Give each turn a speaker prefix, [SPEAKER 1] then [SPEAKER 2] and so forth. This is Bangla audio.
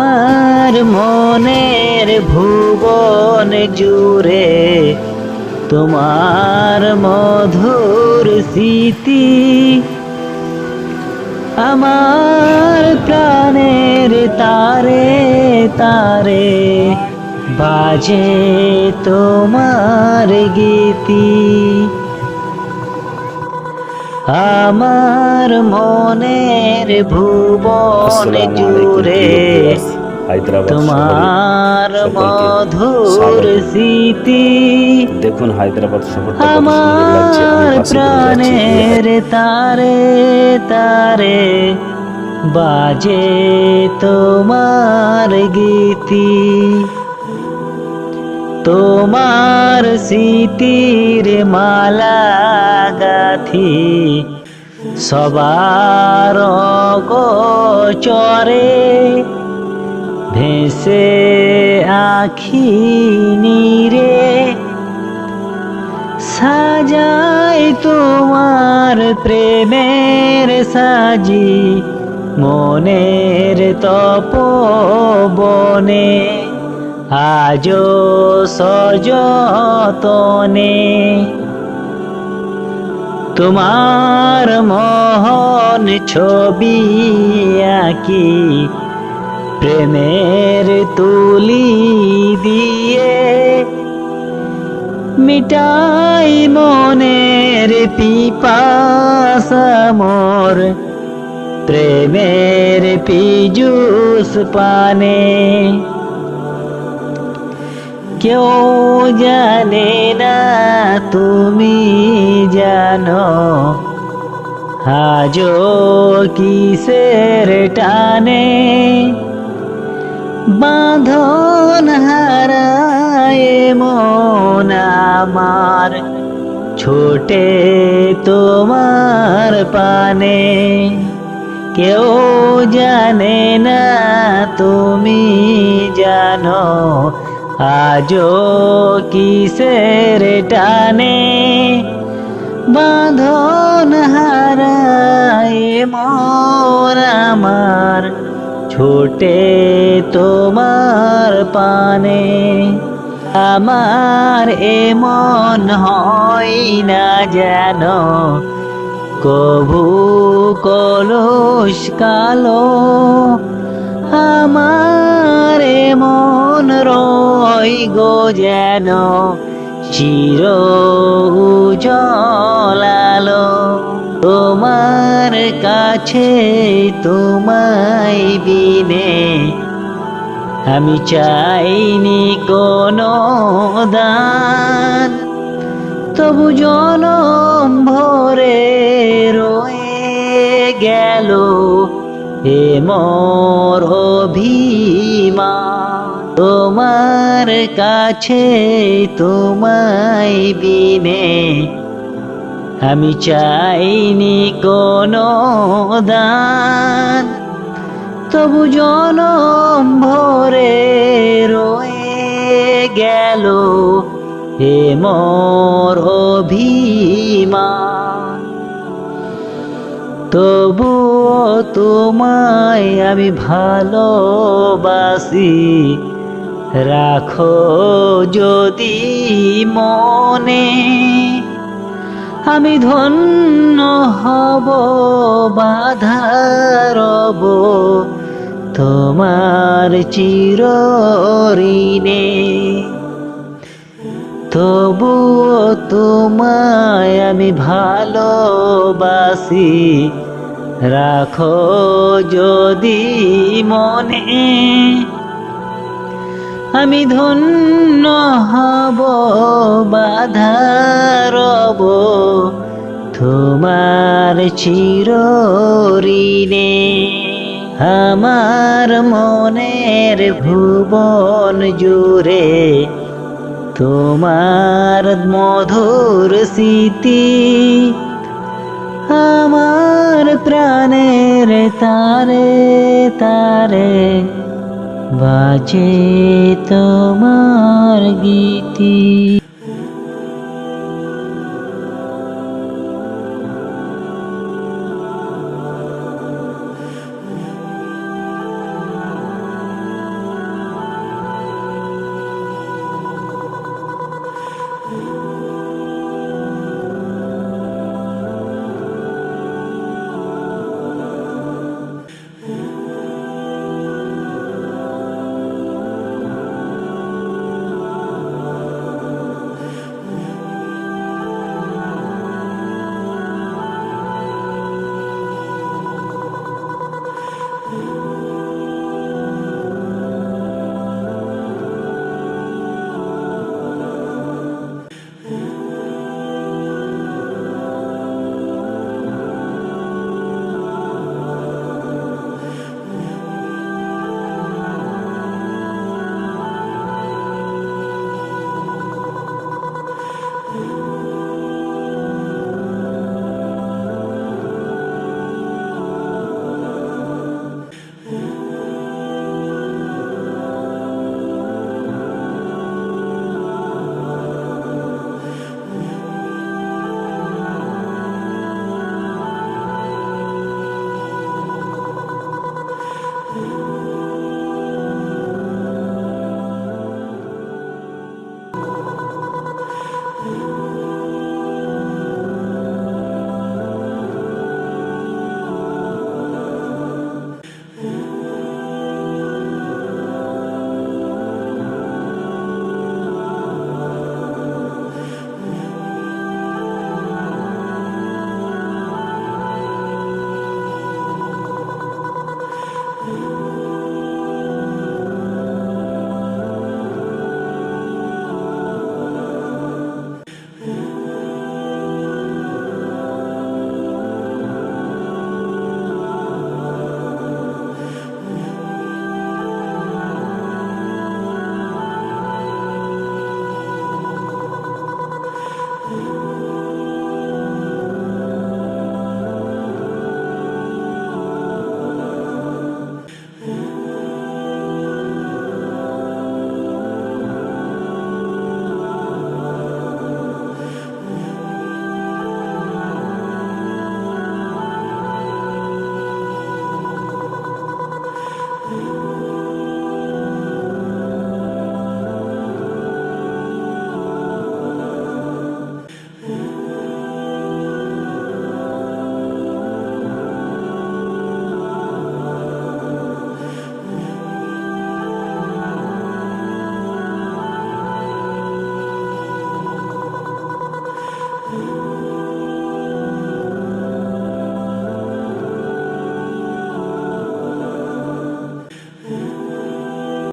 [SPEAKER 1] মার মনের ভুবন জুড়ে তোমার মধুর স্মৃতি আমার প্রাণের তারে তারে বাজে তোমার গীতি। আমার মনের ভুবন জুড়ে তোমার মধুর। স্মৃতি
[SPEAKER 2] দেখুন হায়দ্রাবাদ কত
[SPEAKER 1] আমার। প্রাণের তারে তারে বাজে তোমার গীতি তোমার স্মৃতির মালা গাথি। সবার গোচরে ভেসে আখি নীরে সাজাই তোমার প্রেমের সাজি, মনের তপবনে। আজো সযতনে তোমার মোহন ছবি আঁকি, প্রেমের তুলি দিয়ে মিটাই মনের পিপাসা মোর, প্রেমের পিজুস পানে। কেউ জানে না তুমি জানো। আজো কিসের টানে? বাঁধন হারায় মন আমার, ছোটে তোমার পানে। কেউ জানে না তুমি জানো আজও কিসের টানে? বাঁধন হারায় মোর আমার, ছোটে তোমার পানে। আমার এমন হয় না যেন কবু কলস কালো। আমার রই গো যেন চির উজলালো তোমার কাছে তোমায় বিনে আমি চাইনি কোনো দান। তবু জনম ভরে রয়ে গেল এ মোর অভিমান। তোমার কাছে তোমায় বিনে। আমি চাইনি কোনো দান। তবু জনম ভরে রয়ে গেল হে মোর অভিমান। তবুও তোমায় আমি ভালোবাসি। রাখো যদি মনে আমি ধন্য হব বাধারব তোমার চিরঋণে তবুও তোমায় আমি ভালোবাসি। রাখো যদি মনে আমি ধন্য হব বাধারব তোমার চিরঋণে আমার মনের ভুবন জুড়ে তোমার মধুর স্মৃতি আমার প্রাণের তারে তারে বাজে তোমার গীতি।